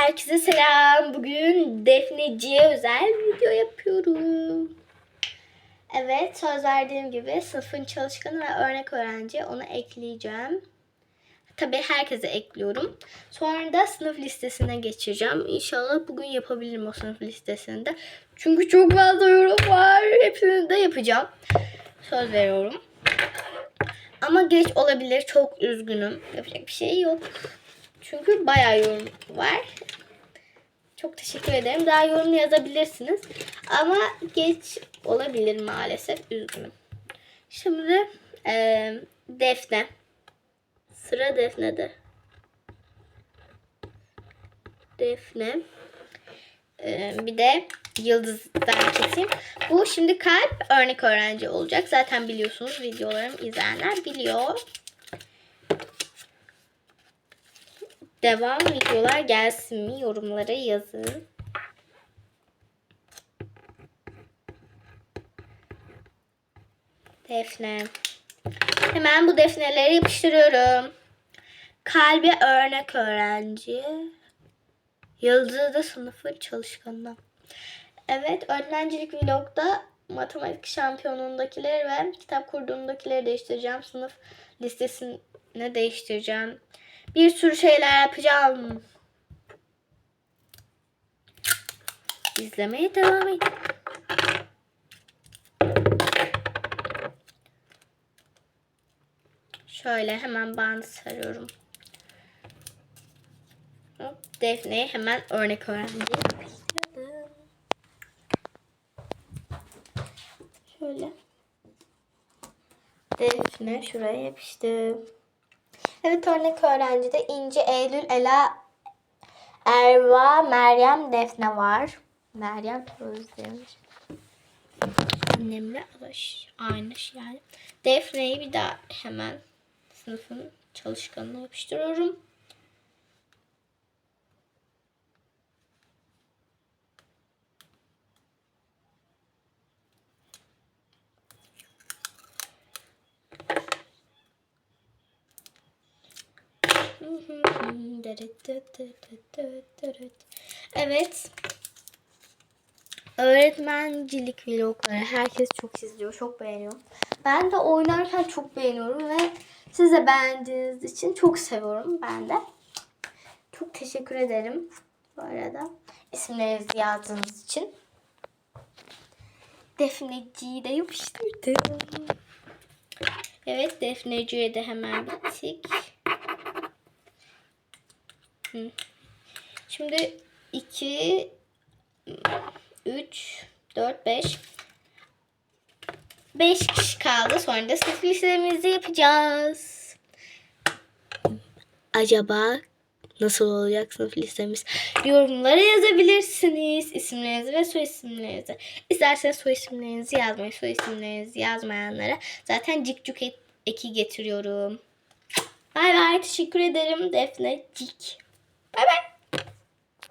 Herkese selam. Bugün Defneci'ye özel video yapıyorum. Evet söz verdiğim gibi sınıfın çalışkanı ve örnek öğrenci onu ekleyeceğim. Tabii herkese ekliyorum. Sonra da sınıf listesine geçeceğim. İnşallah bugün yapabilirim o sınıf listesinde. Çünkü çok fazla yorum var. Hepsini de yapacağım. Söz veriyorum. Ama geç olabilir. Çok üzgünüm. Yapacak bir şey yok. Çünkü bayağı yorum var. Çok teşekkür ederim. Daha yorum yazabilirsiniz. Ama geç olabilir maalesef. Üzgünüm. Şimdi eee Defne. Sıra Defne'de. Defne. Eee, bir de Yıldız'dan keseyim. Bu şimdi kalp örnek öğrenci olacak. Zaten biliyorsunuz videolarımı izleyenler biliyor. Devam videolar gelsin mi? Yorumlara yazın. Defne. Hemen bu defneleri yapıştırıyorum. Kalbi örnek öğrenci. Yıldızı da sınıfın çalışkanı. Evet, öğrencilik vlogda matematik şampiyonundakileri ve kitap kurduğundakileri değiştireceğim. Sınıf listesini değiştireceğim. Bir sürü şeyler yapacağım. İzlemeye devam edin. Şöyle hemen bandı sarıyorum. Defne'ye hemen örnek öğrenci. Şöyle. Defne şuraya yapıştı. Evet örnek öğrencide İnci, Eylül, Ela, Erva, Meryem, Defne var. Meryem özlemiş. Annemle aynı şey yani. Defne'yi bir daha hemen sınıfın çalışkanına yapıştırıyorum. Evet. Öğretmencilik vlogları herkes çok izliyor, çok beğeniyor. Ben de oynarken çok beğeniyorum ve siz de beğendiğiniz için çok seviyorum ben de. Çok teşekkür ederim bu arada isimlerinizi yazdığınız için. Defneciyi de yapıştırdım. Evet Defneciye de hemen bittik. Şimdi 2 3 4 5 5 kişi kaldı. Sonra da sınıf listemizi yapacağız. Acaba nasıl olacak sınıf listemiz? Yorumlara yazabilirsiniz. isimlerinizi ve soy isimlerinizi. İsterseniz soy isimlerinizi yazmayı, soy isimlerinizi yazmayanlara zaten cik cuk eki getiriyorum. Bay bay. Teşekkür ederim Defne Cik. Bay bay.